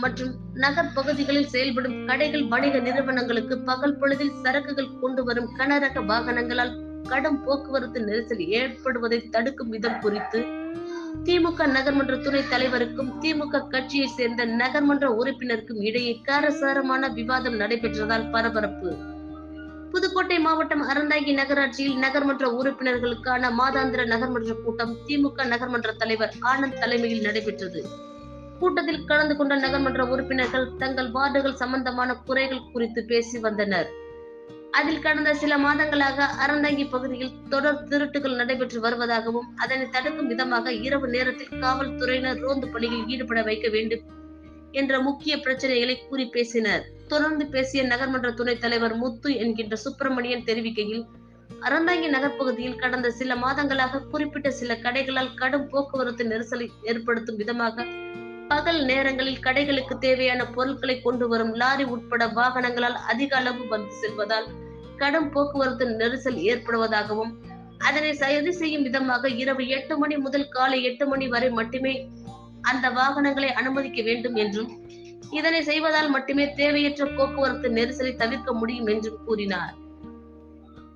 மற்றும் நகர் பகுதிகளில் செயல்படும் கடைகள் வணிக நிறுவனங்களுக்கு பகல் பொழுதில் சரக்குகள் கொண்டு வரும் கனரக வாகனங்களால் கடும் போக்குவரத்து நெரிசல் ஏற்படுவதை தடுக்கும் விதம் குறித்து திமுக நகர்மன்ற துணைத் தலைவருக்கும் திமுக கட்சியை சேர்ந்த நகர்மன்ற உறுப்பினருக்கும் இடையே காரசாரமான விவாதம் நடைபெற்றதால் பரபரப்பு. புதுக்கோட்டை மாவட்டம் அறந்தாங்கி நகராட்சியில் நகர்மன்ற உறுப்பினர்களுக்கான மாதாந்திர நகர்மன்ற கூட்டம் திமுக நகர்மன்ற தலைவர் ஆனந்த் தலைமையில் நடைபெற்றது. கூட்டத்தில் கலந்து கொண்ட நகர்மன்ற உறுப்பினர்கள் தங்கள் வார்டுகள் சம்பந்தமான குறைகள் குறித்து பேசி வந்தனர். அதில் கடந்த சில மாதங்களாக அறந்தாங்கி பகுதியில் தொடர் திருட்டுகள் நடைபெற்று வருவதாகவும் அதனை தடுக்கும் விதமாக இரவு நேரத்தில் காவல்துறையினர் ரோந்து பணியில் ஈடுபட வைக்க வேண்டும் என்ற முக்கிய பிரச்சனைகளை கூறி பேசினர். தொடர்ந்து பேசிய நகர்மன்ற துணைத் தலைவர் முத்து என்கின்ற சுப்பிரமணியன் தெரிவிக்கையில் அறந்தாங்கி நகர்ப்பகுதியில் கடந்த சில மாதங்களாக குறிப்பிட்ட சில கடைகளால் கடும் போக்குவரத்து நெரிசலை ஏற்படுத்தும் விதமாக பகல் நேரங்களில் கடைகளுக்கு தேவையான பொருட்களை கொண்டு வரும் லாரி உட்பட வாகனங்களால் அதிக அளவு வந்து செல்வதால் கடும் போக்குவரத்து நெரிசல் ஏற்படுவதாகவும் அதனை சரி செய்யும் விதமாக இரவு எட்டு மணி முதல் காலை எட்டு மணி வரை மட்டுமே அந்த வாகனங்களை அனுமதிக்க வேண்டும் என்றும் இதனை செய்வதால் மட்டுமே தேவையற்ற போக்குவரத்து நெரிசலை தவிர்க்க முடியும் என்றும் கூறினார்.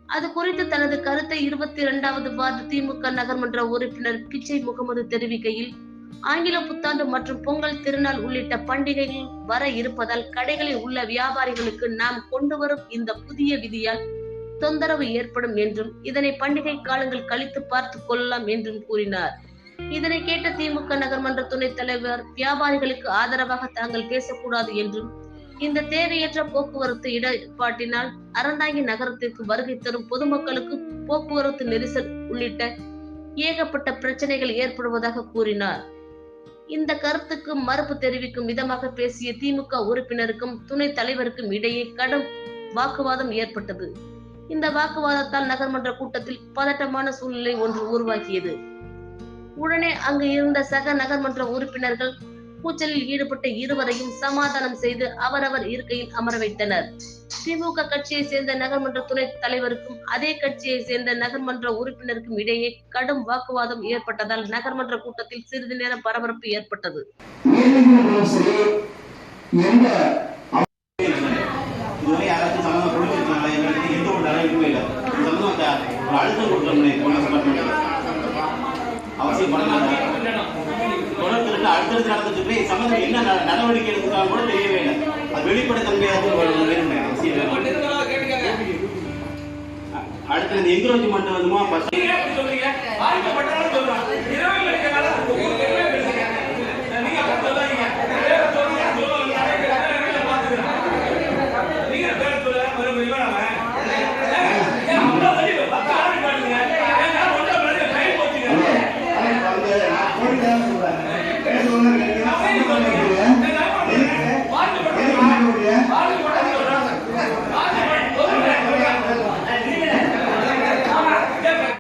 அது குறித்து தனது கருத்தை இருபத்தி இரண்டாவது வார்டு திமுக நகர்மன்ற உறுப்பினர் பிச்சை முகமது தெரிவிக்கையில் ஆங்கில புத்தாண்டு மற்றும் பொங்கல் திருநாள் உள்ளிட்ட பண்டிகைகள் வர இருப்பதால் கடைகளில் உள்ள வியாபாரிகளுக்கு நாம் கொண்டு வரும் இந்த புதிய விதியால் தொந்தரவு ஏற்படும் என்றும் இதனை பண்டிகை காலங்கள் கழித்து பார்த்து கொள்ளலாம் என்றும் கூறினார். இதனை கேட்ட திமுக நகர்மன்ற துணைத் தலைவர் வியாபாரிகளுக்கு ஆதரவாக தாங்கள் பேசக்கூடாது என்றும் இந்த தேவையற்ற போக்குவரத்து இடர்பாட்டினால் அறந்தாங்கி நகரத்திற்கு வருகை தரும் பொதுமக்களுக்கு போக்குவரத்து நெரிசல் உள்ளிட்ட ஏகப்பட்ட பிரச்சனைகள் ஏற்படுவதாக கூறினார். இந்த கருத்துக்கு மறுப்பு தெரிவிக்கும் விதமாக பேசிய திமுக உறுப்பினருக்கும் துணைத் தலைவருக்கும் இடையே கடும் வாக்குவாதம் ஏற்பட்டது. இந்த வாக்குவாதத்தால் நகர்மன்ற கூட்டத்தில் பதட்டமான சூழ்நிலை ஒன்று உருவாகியது. உடனே அங்கு இருந்த சக நகர்மன்ற உறுப்பினர்கள் கூச்சலில் ஈடுபட்ட இருவரையும் சமாதானம் செய்து அவரவர் இருக்கையில் அமர வைத்தனர். அதிமுக கட்சியை சேர்ந்த நகர்மன்ற துணைத் தலைவருக்கும் அதே கட்சியை சேர்ந்த நகர்மன்ற உறுப்பினருக்கும் இடையே கடும் வாக்குவாதம் ஏற்பட்டதால் நகர்மன்ற கூட்டத்தில் சிறிது நேரம் பரபரப்பு ஏற்பட்டது. அழுத்தம் கொடுக்க முடியாது அவசியம் பண்ண மாட்டாங்க தொடர்ந்து ரெண்டு அடுத்தடுத்து நடந்துட்டு சம்மந்தம் என்ன நடவடிக்கை எடுத்துக்காங்க கூட தெரியவே இல்லை. அது வெளிப்படைத்தன்மையாக வேணும் அவசியம் அடுத்து இந்த என்கரேஜ்மெண்ட் வந்துமா பஸ்